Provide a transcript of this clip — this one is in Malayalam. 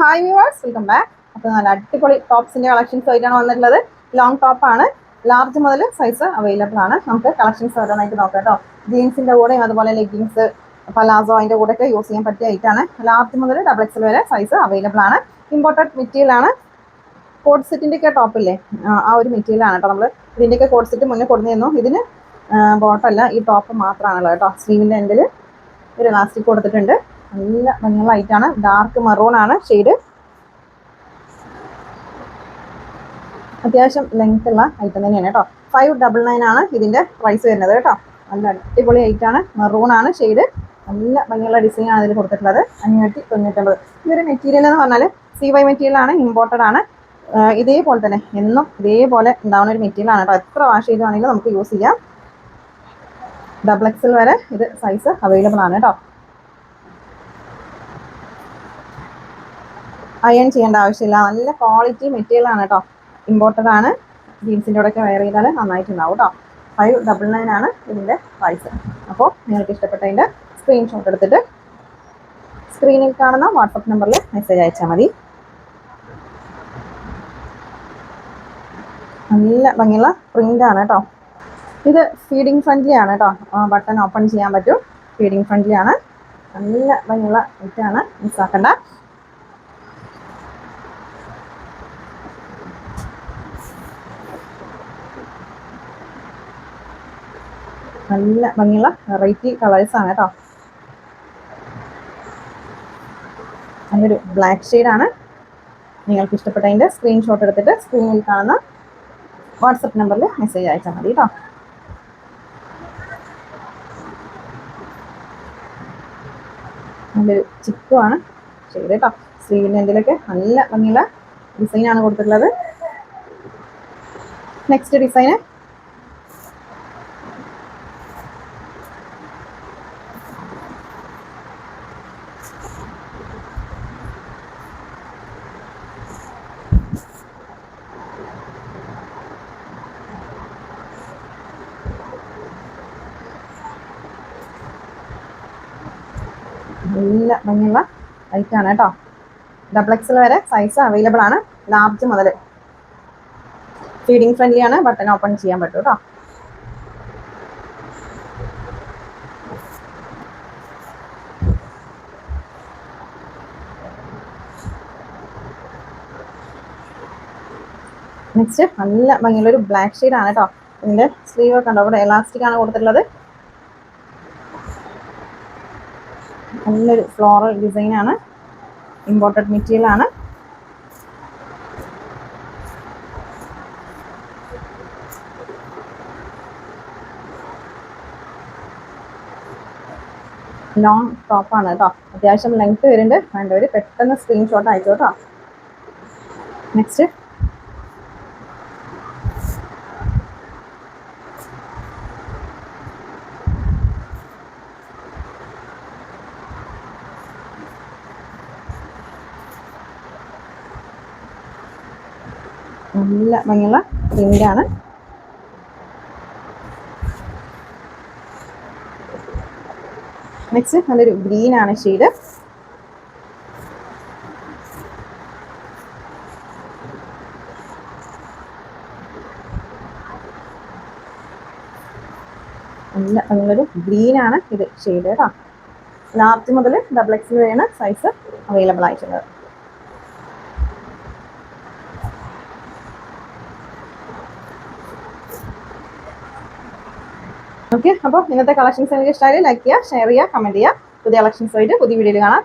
ഹായ് വ്യൂവേഴ്സ് വെൽക്കം ബാക്ക് അപ്പോൾ നല്ല അടിപൊളി ടോപ്സിന്റെ കളക്ഷൻസ് ആയിട്ടാണ് വന്നിട്ടുള്ളത്. ലോങ് ടോപ്പ് ആണ്. ലാർജ് മുതൽ സൈസ് അവൈലബിൾ ആണ്. നമുക്ക് കളക്ഷൻസ് ഓരോന്നായിട്ട് നോക്കാം കേട്ടോ. ജീൻസിന്റെ കൂടെയും അതുപോലെ ലെഗിങ്സ് പലാസോ അതിന്റെ കൂടെ ഒക്കെ യൂസ് ചെയ്യാൻ പറ്റിയ ഐറ്റാണ് ലാർജ് മുതൽ ഡബിൾ എക്സൽ വരെ സൈസ് അവൈലബിൾ ആണ്. ഇമ്പോർട്ടന്റ് മെറ്റീരിയൽ ആണ്. കോഡ് സെറ്റിന്റെ ഒക്കെ ടോപ്പ് ഇല്ലേ? ആ, ഒരു മെറ്റീരിയൽ ആണ് കേട്ടോ നമ്മൾ ഇതിന്റെയൊക്കെ കോഡ് സെറ്റ് മുന്നേ കൊടുത്തിരുന്നു ഇതിന് ബോട്ടല്ല ഈ ടോപ്പ് മാത്രമാണല്ലോ കേട്ടോ. സ്ലീവിന്റെ എൻഡിൽ ഒരു ഇലാസ്റ്റിക് കൊടുത്തിട്ടുണ്ട്. നല്ല ഭംഗിയുള്ള ലൈറ്റാണ് ഡാർക്ക് മെറൂൺ ആണ് ഷെയ്ഡ് അത്യാവശ്യം ലെങ്ത് ഉള്ള ഐറ്റം തന്നെയാണ് കേട്ടോ. ഫൈവ് ഡബിൾ നയൻ ആണ് ഇതിന്റെ പ്രൈസ് വരുന്നത് കേട്ടോ. നല്ല അടിപൊളി ഐറ്റം ആണ്. മെറൂൺ ആണ് ഷെയ്ഡ് നല്ല ഭംഗിയുള്ള ഡിസൈൻ ആണ് ഇതിൽ കൊടുത്തിട്ടുള്ളത്. അഞ്ഞൂറ്റി തൊണ്ണൂറ്റൊമ്പത്. ഈ ഒരു മെറ്റീരിയൽ എന്ന് പറഞ്ഞാൽ സി വൈ മെറ്റീരിയൽ ആണ് ഇമ്പോർട്ടഡ് ആണ്. ഇതേപോലെ തന്നെ എന്നും ഇതേപോലെ ഉണ്ടാവുന്ന ഒരു മെറ്റീരിയൽ ആണ് കേട്ടോ. എത്ര വാഷ് ചെയ്തുവാണെങ്കിലും നമുക്ക് യൂസ് ചെയ്യാം. ഡബിൾ എക്സൽ വരെ ഇത് സൈസ് അവൈലബിൾ ആണ് കേട്ടോ. അയൺ ചെയ്യേണ്ട ആവശ്യമില്ല. നല്ല ക്വാളിറ്റി മെറ്റീരിയൽ ആണ് കേട്ടോ ഇമ്പോർട്ടഡ് ആണ്. ജീൻസിന്റെ കൂടെയൊക്കെ വെയർ ചെയ്താൽ നന്നായിട്ടുണ്ടാവും കേട്ടോ ഫൈവ് ഡബിൾ നയൻ ആണ് ഇതിന്റെ പ്രൈസ് അപ്പോൾ നിങ്ങൾക്ക് ഇഷ്ടപ്പെട്ടതിന്റെ സ്ക്രീൻഷോട്ട് എടുത്തിട്ട് സ്ക്രീനിൽ കാണുന്ന വാട്സപ്പ് നമ്പറിൽ മെസ്സേജ് അയച്ചാൽ മതി. നല്ല ഭംഗിയുള്ള പ്രിന്റ് ആണ് കേട്ടോ ഇത് ഫീഡിങ് ഫ്രണ്ട്ലി ആണ് കേട്ടോ ബട്ടൺ ഓപ്പൺ ചെയ്യാൻ പറ്റും. ഫീഡിങ് ഫ്രണ്ട്ലി ആണ്. നല്ല ഭംഗിയുള്ള ഇറ്റാണ് മിസ്സാക്കണ്ട നല്ല ഭംഗിയുള്ള വെറൈറ്റി കളേഴ്സാണ് കേട്ടോ അതിനൊരു ബ്ലാക്ക് ആണ്. നിങ്ങൾക്ക് ഇഷ്ടപ്പെട്ടതിന്റെ സ്ക്രീൻഷോട്ട് എടുത്തിട്ട് സ്ക്രീനിൽ കാണുന്ന വാട്സപ്പ് നമ്പറിൽ മെസ്സേജ് അയച്ചാൽ മതി കേട്ടോ നല്ലൊരു ചിക്കുമാണ് ചെയ്ത് കേട്ടോ സ്ലീവിന്റെ എന്തിലൊക്കെ നല്ല ഭംഗിയുള്ള ഡിസൈനാണ് കൊടുത്തിട്ടുള്ളത്. നെക്സ്റ്റ് ഡിസൈന് നല്ല ഭംഗിയുള്ള ആണ് കേട്ടോ. ഡബിൾ എക്സൽ വരെ സൈസ് അവൈലബിൾ ആണ്. ലാർജ് മുതൽ ഫീഡിങ് ഫ്രണ്ട്ലി ആണ്. ബട്ടൺ ഓപ്പൺ ചെയ്യാൻ പറ്റും കേട്ടോ. നെക്സ്റ്റ് നല്ല ഭംഗിയുള്ള ഒരു ബ്ലാക്ക് ഷെയ്ഡ് ആണ് കേട്ടോ. ഇതിന്റെ സ്ലീവ് ഒക്കെ ഉണ്ടോ ഇവിടെ എലാസ്റ്റിക് ആണ് കൊടുത്തിട്ടുള്ളത്. നല്ലൊരു ഫ്ലോറൽ ഡിസൈനാണ് ഇമ്പോർട്ടഡ് മെറ്റീരിയൽ ആണ്. ലോങ് ടോപ്പാണ് കേട്ടോ അത്യാവശ്യം ലെങ്ത് വരുന്നുണ്ട്. വേണ്ടവർ പെട്ടെന്ന് സ്ക്രീൻഷോട്ട് അയച്ചു കേട്ടോ നെക്സ്റ്റ് നല്ല ഭംഗിയുള്ള പ്രിന്റാണ് നെക്സ്റ്റ് നല്ലൊരു ഗ്രീൻ ആണ് ഷെയ്ഡ് നല്ല നല്ലൊരു ഗ്രീൻ ആണ് ഇത് ഷെയ്ഡ് കേട്ടോ ലാർജ് മുതൽ ഡബിൾ എക്സ് വരെയാണ് സൈസ് അവൈലബിൾ ആയിട്ടുള്ളത്. ഓക്കെ അപ്പോൾ ഇന്നത്തെ കളക്ഷൻസ് എനിക്ക് ഇഷ്ടമായി ലൈക്ക് ചെയ്യുക ഷെയർ ചെയ്യുക കമന്റ് ചെയ്യുക. പുതിയ കളക്ഷൻസ് ആയിട്ട് പുതിയ വീഡിയോയിൽ കാണാം.